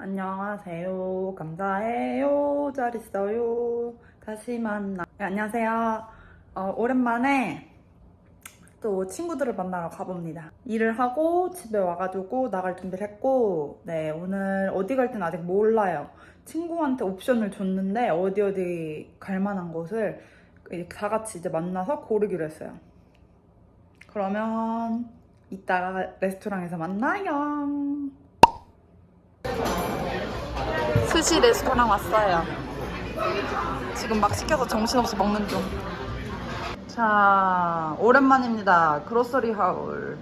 안녕하세요. 감사해요. 잘 있어요. 다시 만나. 네, 안녕하세요. 어, 오랜만에 또 친구들을 만나러 가봅니다. 일을 하고 집에 와가지고 나갈 준비를 했고, 네, 오늘 어디 갈 땐 아직 몰라요. 친구한테 옵션을 줬는데 어디 어디 갈 만한 곳을 다 같이 이제 만나서 고르기로 했어요. 그러면 이따가 레스토랑에서 만나요. 스시 레스토랑 왔어요. 지금 막 시켜서 정신없이 먹는 중. 자, 오랜만입니다. 그로서리 하울.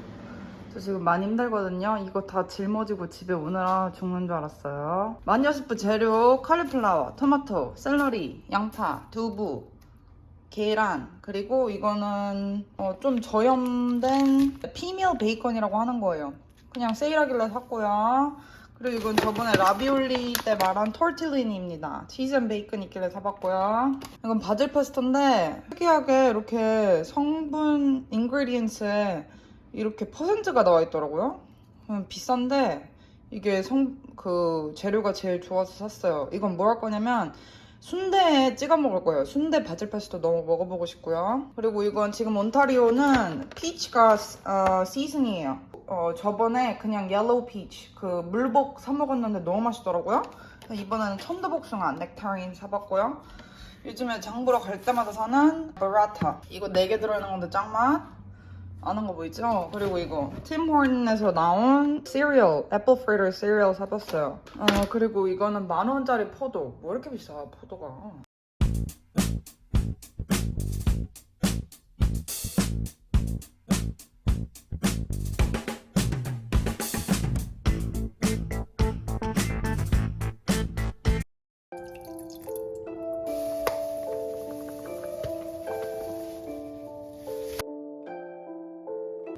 저 지금 많이 힘들거든요. 이거 다 짊어지고 집에 오느라 죽는 줄 알았어요. 마녀스프 재료, 카리플라워, 토마토, 샐러리, 양파, 두부, 계란, 그리고 이거는 어, 좀 저염된 피밀 베이컨이라고 하는 거예요. 그냥 세일하길래 샀고요. 그리고 이건 저번에 라비올리 때 말한 톨틸리니입니다. 치즈 앤 베이컨 있길래 사봤고요. 이건 바질 페스토인데 특이하게 이렇게 성분 인그리디언스에 이렇게 퍼센트가 나와 있더라고요. 음, 비싼데 이게 성 그 재료가 제일 좋아서 샀어요. 이건 뭐 할 거냐면 순대에 찍어 먹을 거예요. 순대 바질 페스토 너무 먹어보고 싶고요. 그리고 이건 지금 온타리오는 피치가 어, 시즌이에요. 어, 저번에 그냥 옐로우 피치 그 물복 사 먹었는데 너무 맛있더라고요. 이번에는 천도복숭아 넥타린 사봤고요. 요즘에 장 보러 갈 때마다 사는 버라타 이거 4개 들어있는 건데 짱맛 아는 거 보이죠? 그리고 이거 팀호른에서 나온 시리얼 애플 프리터 시리얼 사봤어요 어 그리고 이거는 만 원짜리 포도 뭐 이렇게 비싸 포도가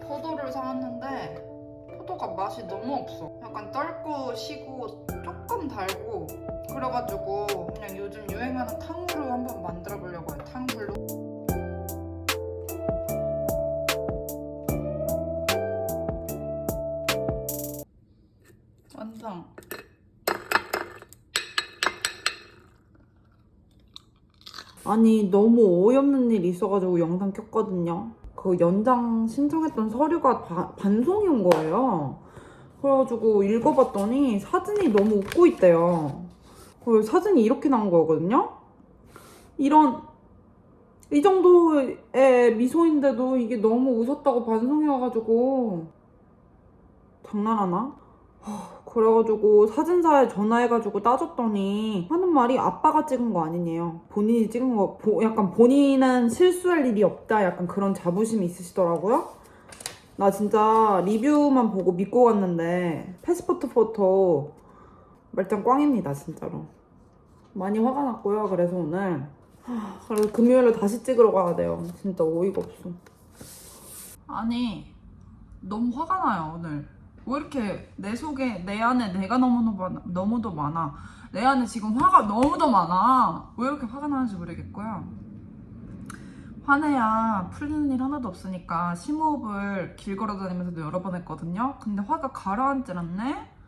포도를 사왔는데 포도가 맛이 너무 없어. 약간 떫고 시고 조금 달고 그래가지고 그냥 요즘 유행하는 탕후루 한번 만들어 보려고 해요. 탕후루. 완성. 아니 너무 어이없는 일이 있어가지고 영상 켰거든요. 그 연장 신청했던 서류가 바- 반송이 온 거예요. 그래가지고 읽어봤더니 사진이 너무 웃고 있대요. 그 사진이 이렇게 나온 거거든요. 이런 이 정도의 미소인데도 이게 너무 웃었다고 반송이 와가지고 장난하나? 하, 그래가지고 사진사에 전화해가지고 따졌더니 하는 말이 아빠가 찍은 거 아니네요. 본인이 찍은 거, 보- 약간 본인은 실수할 일이 없다. 약간 그런 자부심이 있으시더라고요. 나 진짜 리뷰만 보고 믿고 갔는데 패스포트 포토 말짱 꽝입니다, 진짜로. 많이 화가 났고요. 그래서 오늘 하, 그리고 금요일에 다시 찍으러 가야 돼요. 진짜 어이가 없어. 아니 너무 화가 나요 오늘. 왜 이렇게 내 속에 내 안에 내가 너무도 많아, 너무도 많아. 내 안에 지금 화가 너무도 많아. 왜 이렇게 화가 나는지 모르겠고요. 화내야 풀리는 일 하나도 없으니까 심호흡을 길 걸어 다니면서도 여러 번 했거든요. 근데 화가 가라앉질 않네.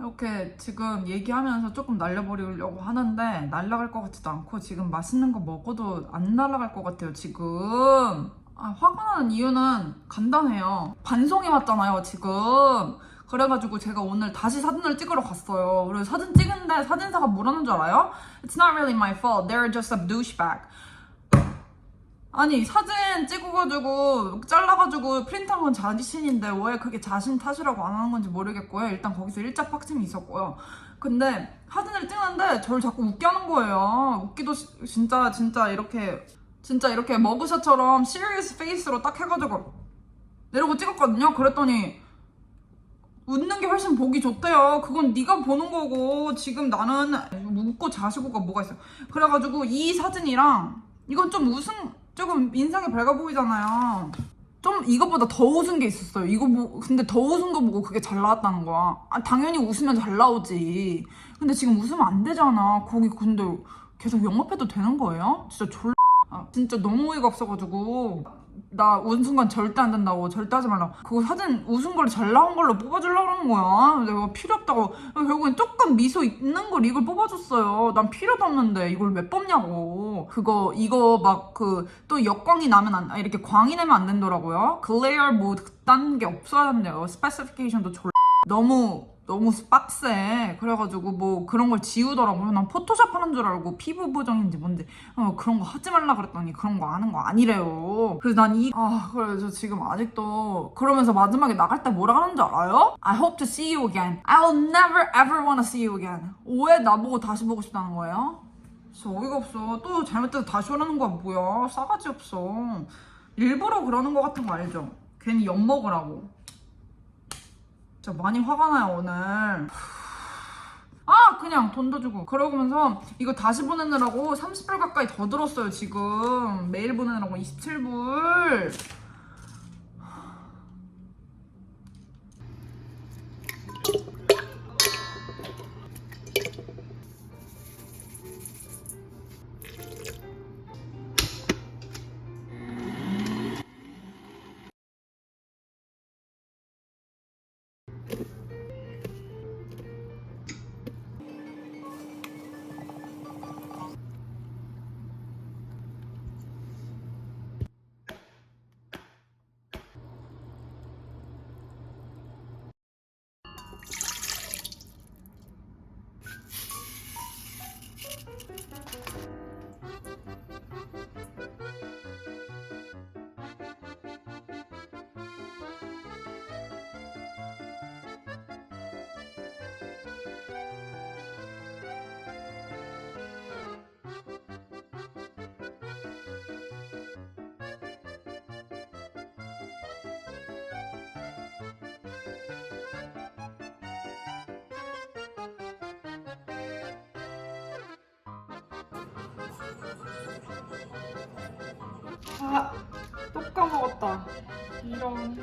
이렇게 지금 얘기하면서 조금 날려버리려고 하는데 날라갈 것 같지도 않고 지금 맛있는 거 먹어도 안 날아갈 것 같아요 지금 아, 화가 나는 이유는 간단해요 반송이 왔잖아요 지금 그래가지고 제가 오늘 다시 사진을 찍으러 갔어요 그래서 사진 찍은데 사진사가 뭐라는 줄 알아요? It's not really my fault they're just a douchebag 아니 사진 찍어가지고 잘라가지고 프린트한 건 자신인데 왜 그게 자신 탓이라고 안 하는 건지 모르겠고요. 일단 거기서 일자 팍침이 있었고요. 근데 사진을 찍는데 저를 자꾸 웃게 하는 거예요. 웃기도 시- 진짜 진짜 이렇게 진짜 이렇게 머그샷처럼 시리어스 페이스로 딱 해가지고 이러고 찍었거든요. 그랬더니 웃는 게 훨씬 보기 좋대요. 그건 네가 보는 거고 지금 나는 웃고 자시고가 뭐가 있어요. 그래가지고 이 사진이랑 이건 좀 웃음 조금 인상이 밝아 보이잖아요. 좀 이거보다 더 웃은 게 있었어요. 이거 뭐 근데 더 웃은 거 보고 그게 잘 나왔다는 거야. 아, 당연히 웃으면 잘 나오지. 근데 지금 웃으면 안 되잖아. 거기 근데 계속 영업해도 되는 거예요? 진짜 졸 아, 진짜 너무 어이가 없어가지고. 나 웃은 순간 절대 안 된다고 절대 하지 말라고. 그거 사진 웃은 걸로 잘 나온 걸로 뽑아주려고 그러는 거야. 내가 필요 없다고. 결국엔 조금 미소 있는 걸 이걸 뽑아줬어요. 난 필요도 없는데 이걸 왜 뽑냐고. 그거 이거 막 그 또 역광이 나면 안 아, 이렇게 광이 나면 안 된더라고요. 글레이어 뭐 그딴 게 없어야 된대요. 스페시피케이션도 졸 너무 너무 빡세. 그래가지고 뭐 그런 걸 지우더라고요. 난 포토샵 하는 줄 알고 피부 보정인지 뭔지 어, 그런 거 하지 말라 그랬더니 그런 거 하는 거 아니래요. 그래서 난 이 아 그래서 지금 아직도 그러면서 마지막에 나갈 때 뭐라 하는 줄 알아요? I hope to see you again. I'll never ever wanna see you again. 왜 나보고 다시 보고 싶다는 거예요? 진짜 어이가 없어. 또 잘못해서 다시 오라는 거야. 뭐야? 싸가지 없어. 일부러 그러는 거 같은 거 알죠? 괜히 엿먹으라고 진짜 많이 화가 나요 오늘. 아 그냥 돈도 주고. 그러면서 이거 다시 보내느라고 30불 가까이 더 들었어요 지금. 메일 보내느라고 27불 아, 또 까먹었다. 이런.